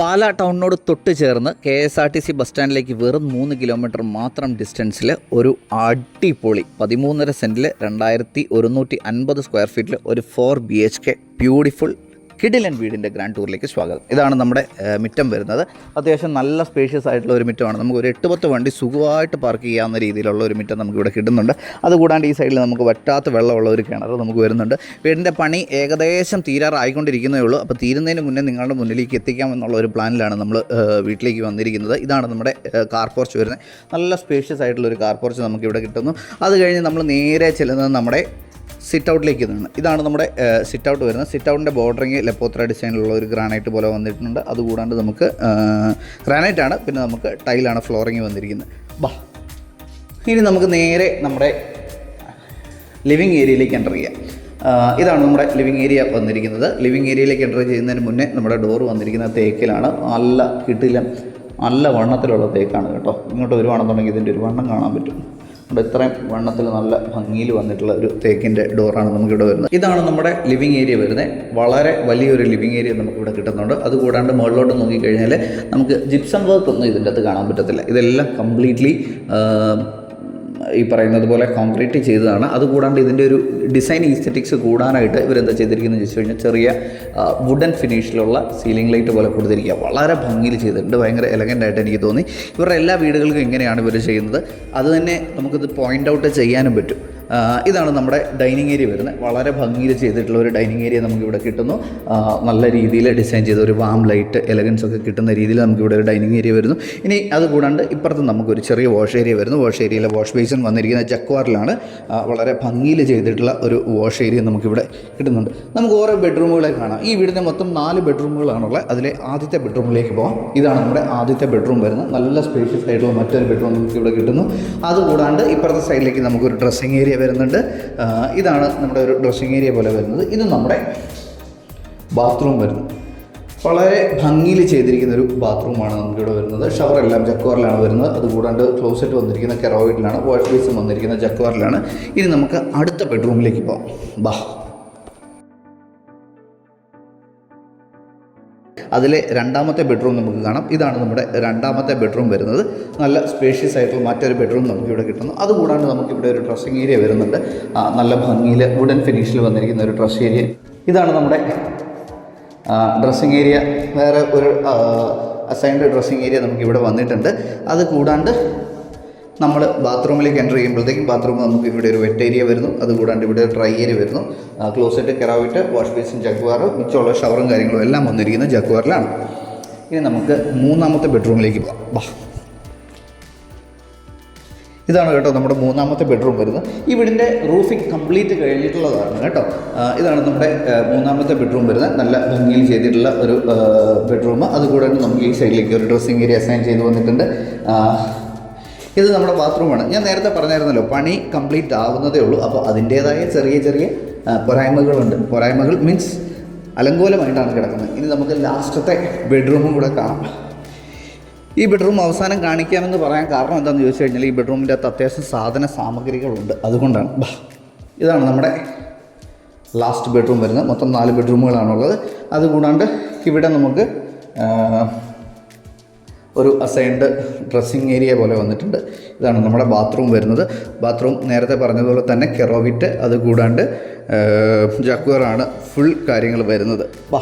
പാലാ ടൗണിനോട് തൊട്ട് ചേർന്ന് K S R T C bus സ്റ്റാൻഡിലേക്ക് വെറും മൂന്ന് കിലോമീറ്റർ മാത്രം ഡിസ്റ്റൻസിൽ ഒരു അടിപൊളി പതിമൂന്നര സെന്റിൽ രണ്ടായിരത്തി ഒരുന്നൂറ്റി അൻപത് സ്ക്വയർ ഫീറ്റിൽ ഒരു four B H K beautiful കിഡിലൻ വീടിന്റെ ഗ്രാൻഡ് ടൂറിലേക്ക് സ്വാഗതം. ഇതാണ് നമ്മുടെ മിറ്റം വരുന്നത്. അത്യാവശ്യം നല്ല സ്പേഷ്യസ് ആയിട്ടുള്ള ഒരു മിറ്റമാണ്. നമുക്ക് ഒരു എട്ട് പത്ത് വണ്ടി സുഖമായിട്ട് പാർക്ക് ചെയ്യാവുന്ന രീതിയിലുള്ള ഒരു മിറ്റം നമുക്ക് ഇവിടെ കിട്ടുന്നുണ്ട്. അതുകൂടാണ്ട് ഈ സൈഡിൽ നമുക്ക് വറ്റാത്ത വെള്ളമുള്ള ഒരു കിണർ നമുക്ക് വരുന്നുണ്ട്. വീടിന്റെ പണി ഏകദേശം തീരാറായിക്കൊണ്ടിരിക്കുന്നേ ഉള്ളൂ. അപ്പോൾ തീരുന്നതിന് മുന്നേ നിങ്ങളുടെ മുന്നിലേക്ക് എത്തിക്കാം എന്നുള്ള ഒരു പ്ലാനിലാണ് നമ്മൾ വീട്ടിലേക്ക് വന്നിരിക്കുന്നത്. ഇതാണ് നമ്മുടെ കാർ പോർച്ച് വരുന്നത്. നല്ല സ്പേഷ്യസ് ആയിട്ടുള്ള ഒരു കാർ പോർച്ച് നമുക്ക് ഇവിടെ കിട്ടുന്നു. അത് കഴിഞ്ഞ് നമ്മൾ നേരെ ചെല്ലുന്നത് നമ്മുടെ സിറ്റ് ഔട്ടിലേക്ക് ഇതാണ് ഇതാണ് നമ്മുടെ സിറ്റ് ഔട്ട് വരുന്നത്. സിറ്റ് ഔട്ടിന്റെ ബോർഡറിങ് ലെപ്പോത്ര ഡിസൈനിലുള്ള ഒരു ഗ്രാനൈറ്റ് പോലെ വന്നിട്ടുണ്ട്. അതുകൂടാണ്ട് നമുക്ക് ഗ്രാനൈറ്റ് ആണ്. പിന്നെ നമുക്ക് ടൈലാണ് ഫ്ലോറിങ് വന്നിരിക്കുന്നത്. ബാ. ഇനി നമുക്ക് നേരെ നമ്മുടെ ലിവിങ് ഏരിയയിലേക്ക് എന്റർ ചെയ്യാം. ഇതാണ് നമ്മുടെ ലിവിങ് ഏരിയ വന്നിരിക്കുന്നത്. ലിവിങ് ഏരിയയിലേക്ക് എന്റർ ചെയ്യുന്നതിന് മുന്നേ നമ്മുടെ ഡോർ വന്നിരിക്കുന്നത് തേക്കിലാണ്. നല്ല കിട്ടില്ല നല്ല വണ്ണത്തിലുള്ള തേക്കാണ് കേട്ടോ. ഇങ്ങോട്ട് വരുവാണെന്നുണ്ടെങ്കിൽ ഇതിന്റെ ഒരു വണ്ണം കാണാൻ പറ്റും. ഇവിടെ ഇത്രയും വണ്ണത്തിൽ നല്ല ഭംഗിയിൽ വന്നിട്ടുള്ള ഒരു തേക്കിന്റെ ഡോറാണ് നമുക്കിവിടെ വരുന്നത്. ഇതാണ് നമ്മുടെ ലിവിങ് ഏരിയ വരുന്നത് വളരെ വലിയൊരു ലിവിങ് ഏരിയ നമുക്കിവിടെ കിട്ടുന്നുണ്ട്. അതുകൂടാണ്ട് മുകളിലോട്ട് നോക്കിക്കഴിഞ്ഞാൽ നമുക്ക് ജിപ്സം വർക്ക് ഒന്നും ഇതിന്റെ അകത്ത് കാണാൻ പറ്റത്തില്ല. ഇതെല്ലാം കംപ്ലീറ്റ്ലി ഈ പറയുന്നത് പോലെ കോൺക്രീറ്റ് ചെയ്തതാണ്. അതുകൂടാണ്ട് ഇതിന്റെ ഒരു ഡിസൈൻ ഈസ്തറ്റിക്സ് കൂടാനായിട്ട് ഇവരെന്താ ചെയ്തിരിക്കുന്നത് വെച്ച് കഴിഞ്ഞാൽ ചെറിയ വുഡൻ ഫിനിഷിലുള്ള സീലിംഗ് ലൈറ്റ് പോലെ കൊടുത്തിരിക്കുക. വളരെ ഭംഗിയിൽ ചെയ്തിട്ടുണ്ട്. ഭയങ്കര എലഗന്റ് ആയിട്ട് എനിക്ക് തോന്നി. ഇവരുടെ എല്ലാ വീടുകൾക്കും ഇങ്ങനെയാണ് ഇവർ ചെയ്യുന്നത്. അതുതന്നെ നമുക്കിത് പോയിന്റ് ഔട്ട് ചെയ്യാനും പറ്റും. ഇതാണ് നമ്മുടെ ഡൈനിങ് ഏരിയ വരുന്നത്. വളരെ ഭംഗിയിൽ ചെയ്തിട്ടുള്ള ഒരു ഡൈനിങ് ഏരിയ നമുക്കിവിടെ കിട്ടുന്നു. നല്ല രീതിയിൽ ഡിസൈൻ ചെയ്ത ഒരു വാം ലൈറ്റ് എലഗൻസ് ഒക്കെ കിട്ടുന്ന രീതിയിൽ നമുക്കിവിടെ ഒരു ഡൈനിങ് ഏരിയ വരുന്നു. ഇനി അതുകൂടാണ്ട് ഇപ്പുറത്ത് നമുക്കൊരു ചെറിയ വാഷ് ഏരിയ വരുന്നു. വാഷ് ഏരിയയിലെ വാഷ് ബേസിൻ വന്നിരിക്കുന്ന ജക്വാറിലാണ്. വളരെ ഭംഗിയിൽ ചെയ്തിട്ടുള്ള ഒരു വാഷ് ഏരിയ നമുക്കിവിടെ കിട്ടുന്നുണ്ട്. നമുക്ക് ഓരോ ബെഡ്റൂമുകളെ കാണാം. ഈ വീടിന്റെ മൊത്തം നാല് ബെഡ്റൂമുകളാണുള്ളത്. അതിലെ ആദ്യത്തെ ബെഡ്റൂമിലേക്ക് പോകാം ഇതാണ് നമ്മുടെ ആദ്യത്തെ ബെഡ്റൂം വരുന്നത്. നല്ല സ്പേഷ്യസ് ആയിട്ടുള്ള മറ്റൊരു ബെഡ്റൂം നമുക്ക് ഇവിടെ കിട്ടുന്നു അതുകൂടാണ്ട് ഇപ്പുറത്തെ സൈഡിലേക്ക് നമുക്കൊരു ഡ്രസ്സിങ് ഏരിയ വരുന്നുണ്ട്. ഇതാണ് നമ്മുടെ ഒരു ഡ്രസ്സിങ് ഏരിയ പോലെ വരുന്നത്. ഇത് നമ്മുടെ ബാത്റൂം വരുന്നു. വളരെ ഭംഗിയിൽ ചെയ്തിരിക്കുന്ന ഒരു ബാത്റൂമാണ് നമുക്കിവിടെ വരുന്നത്. ഷവർ എല്ലാം ജക്വാറിലാണ് വരുന്നത്. അതുകൂടാണ്ട് ക്ലോസറ്റ് വന്നിരിക്കുന്ന കെറോയിഡിലാണ് വാഷ് ബേസും വന്നിരിക്കുന്ന ജക്വാറിലാണ് ഇനി നമുക്ക് അടുത്ത ബെഡ്റൂമിലേക്ക് പോകാം. ബാ. അതിലെ രണ്ടാമത്തെ ബെഡ്റൂം നമുക്ക് കാണാം. ഇതാണ് നമ്മുടെ രണ്ടാമത്തെ ബെഡ്റൂം വരുന്നത്. നല്ല സ്പേഷ്യസ് ആയിട്ടുള്ള മറ്റൊരു ബെഡ്റൂം നമുക്കിവിടെ കിട്ടുന്നു. അതുകൂടാണ്ട് നമുക്കിവിടെ ഒരു ഡ്രസ്സിംഗ് ഏരിയ വരുന്നുണ്ട്. നല്ല ഭംഗിയിൽ വുഡൻ ഫിനിഷിൽ വന്നിരിക്കുന്ന ഒരു ഡ്രസ് ഏരിയ ഇതാണ് നമ്മുടെ ഡ്രസ്സിംഗ് ഏരിയ വേറെ ഒരു അസൈൻഡ് ഡ്രസ്സിംഗ് ഏരിയ നമുക്കിവിടെ വന്നിട്ടുണ്ട്. അത് കൂടാണ്ട് നമ്മൾ ബാത്റൂമിലേക്ക് എന്റർ ചെയ്യുമ്പോഴത്തേക്കും ബാത്റൂം നമുക്ക് ഇവിടെ ഒരു വെറ്റ് ഏരിയ വരുന്നു. അതുകൂടാണ്ട് ഇവിടെ ഡ്രൈ ഏരിയ വരുന്നു. Closet Kerovit wash basin Jaquar മിച്ചമുള്ള ഷവറും കാര്യങ്ങളും എല്ലാം വന്നിരിക്കുന്ന ജഗ്വാറിലാണ് ഇനി നമുക്ക് മൂന്നാമത്തെ ബെഡ്റൂമിലേക്ക് പോകാം. വാ. ഇതാണ് കേട്ടോ നമ്മുടെ മൂന്നാമത്തെ ബെഡ്റൂം വരുന്നത്. ഈ വീടിന്റെ റൂഫിംഗ് കംപ്ലീറ്റ് കഴിഞ്ഞിട്ടുള്ളതാണ് കേട്ടോ. ഇതാണ് നമ്മുടെ മൂന്നാമത്തെ ബെഡ്റൂം വരുന്നത്. നല്ല ഭംഗിയിൽ ചെയ്തിട്ടുള്ള ഒരു ബെഡ്റൂം അതുകൂടാണ്ട് നമുക്ക് ഈ സൈഡിലേക്ക് ഒരു ഡ്രസ്സിംഗ് ഏരിയ അസൈൻ ചെയ്ത് വന്നിട്ടുണ്ട്. ഇത് നമ്മുടെ ബാത്റൂമാണ്. ഞാൻ നേരത്തെ പറഞ്ഞായിരുന്നല്ലോ പണി കംപ്ലീറ്റ് ആവുന്നതേ ഉള്ളൂ. അപ്പോൾ അതിന്റേതായ ചെറിയ ചെറിയ പോരായ്മകളുണ്ട്. പോരായ്മകൾ മീൻസ് അലങ്കോലമായിട്ടാണ് കിടക്കുന്നത്. ഇനി നമുക്ക് ലാസ്റ്റത്തെ ബെഡ്റൂമും കൂടെ കാണാം. ഈ ബെഡ്റൂം അവസാനം കാണിക്കാമെന്ന് പറയാൻ കാരണം എന്താണെന്ന് ചോദിച്ചു കഴിഞ്ഞാൽ ഈ ബെഡ്റൂമിന്റെ അകത്ത് അത്യാവശ്യം സാധന സാമഗ്രികളുണ്ട്. അതുകൊണ്ടാണ്. ഇതാണ് നമ്മുടെ ലാസ്റ്റ് ബെഡ്റൂം വരുന്നത്. മൊത്തം നാല് ബെഡ്റൂമുകളാണുള്ളത് അതുകൂടാണ്ട് ഇവിടെ നമുക്ക് ഒരു അസൈൻഡ് ഡ്രസ്സിങ് ഏരിയ പോലെ വന്നിട്ടുണ്ട്. ഇതാണ് നമ്മുടെ ബാത്റൂം വരുന്നത്. ബാത്റൂം നേരത്തെ പറഞ്ഞതുപോലെ തന്നെ കെറോവിറ്റ് അത് കൂടാണ്ട് ജക്വറാണ് ഫുൾ കാര്യങ്ങൾ വരുന്നത്. വാ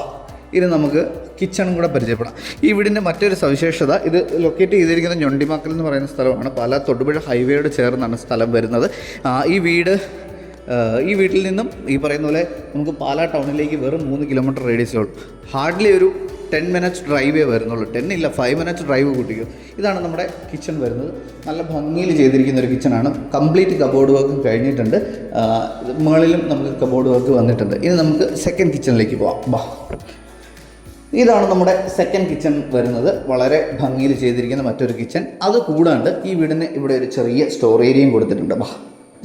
ഇനി നമുക്ക് കിച്ചണും കൂടെ പരിചയപ്പെടാം. ഈ വീടിന്റെ മറ്റൊരു സവിശേഷത ഇത് ലൊക്കേറ്റ് ചെയ്തിരിക്കുന്ന ഞൊണ്ടിമാക്കൽ എന്ന് പറയുന്ന സ്ഥലമാണ്. പല തൊടുപുഴ ഹൈവേയോട് ചേർന്നാണ് സ്ഥലം വരുന്നത്. ഈ വീട് ഈ വീട്ടിൽ നിന്നും ഈ പറയുന്ന പോലെ നമുക്ക് പാലാ ടൗണിലേക്ക് വെറും മൂന്ന് കിലോമീറ്റർ റേഡിയസേ ഉള്ളൂ. ഹാർഡ്ലി ഒരു ടെൻ മിനിറ്റ്സ് ഡ്രൈവേ വരുന്നുള്ളൂ. ടെൻ ഇല്ല ഫൈവ് മിനിറ്റ്സ് ഡ്രൈവ് കൂട്ടിക്കും. ഇതാണ് നമ്മുടെ കിച്ചൺ വരുന്നത്. നല്ല ഭംഗിയിൽ ചെയ്തിരിക്കുന്ന ഒരു കിച്ചണാണ് കംപ്ലീറ്റ് കബോർഡ് വർക്ക് കഴിഞ്ഞിട്ടുണ്ട്. മുകളിലും നമുക്ക് കബോർഡ് വർക്ക് വന്നിട്ടുണ്ട്. ഇനി നമുക്ക് സെക്കൻഡ് കിച്ചണിലേക്ക് പോവാം. ബാ. ഇതാണ് നമ്മുടെ സെക്കൻഡ് കിച്ചൺ വരുന്നത്. വളരെ ഭംഗിയിൽ ചെയ്തിരിക്കുന്ന മറ്റൊരു കിച്ചൺ അത് കൂടാണ്ട് ഈ വീടിന് ഇവിടെ ഒരു ചെറിയ സ്റ്റോർ ഏരിയയും കൊടുത്തിട്ടുണ്ട്. ബാ.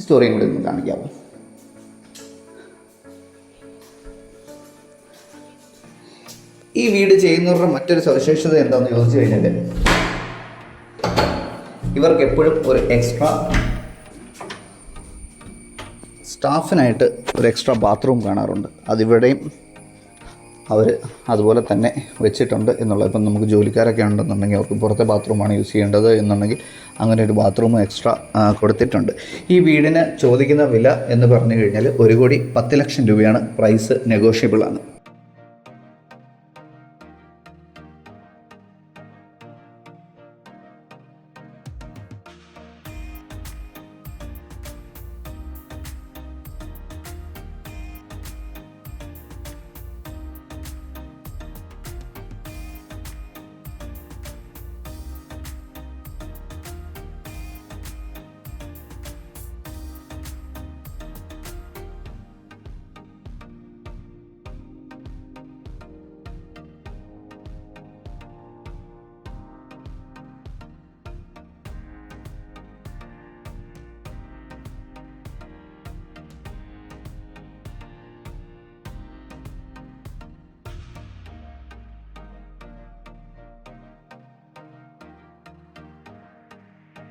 സ്റ്റോർ ഏരിയയും കൂടി ഒന്ന് കാണിക്കാമോ ഈ വീട് ചെയ്യുന്നവരുടെ മറ്റൊരു സവിശേഷത എന്താണെന്ന് ചോദിച്ചു കഴിഞ്ഞാൽ ഇവർക്ക് എപ്പോഴും ഒരു എക്സ്ട്രാ സ്റ്റാഫിനായിട്ട് ഒരു എക്സ്ട്രാ ബാത്റൂം കാണാറുണ്ട്. അതിവിടെയും അവർ അതുപോലെ തന്നെ വെച്ചിട്ടുണ്ട് എന്നുള്ളത്. ഇപ്പം നമുക്ക് ജോലിക്കാരൊക്കെ ഉണ്ടെന്നുണ്ടെങ്കിൽ അവർക്ക് പുറത്തെ ബാത്റൂമാണ് യൂസ് ചെയ്യേണ്ടത് എന്നുണ്ടെങ്കിൽ അങ്ങനെ ഒരു ബാത്റൂം എക്സ്ട്രാ കൊടുത്തിട്ടുണ്ട്. ഈ വീടിന് ചോദിക്കുന്ന വില എന്ന് പറഞ്ഞു കഴിഞ്ഞാൽ ഒരു കോടി പത്ത് ലക്ഷം രൂപയാണ് പ്രൈസ് നെഗോഷ്യബിൾ ആണ്.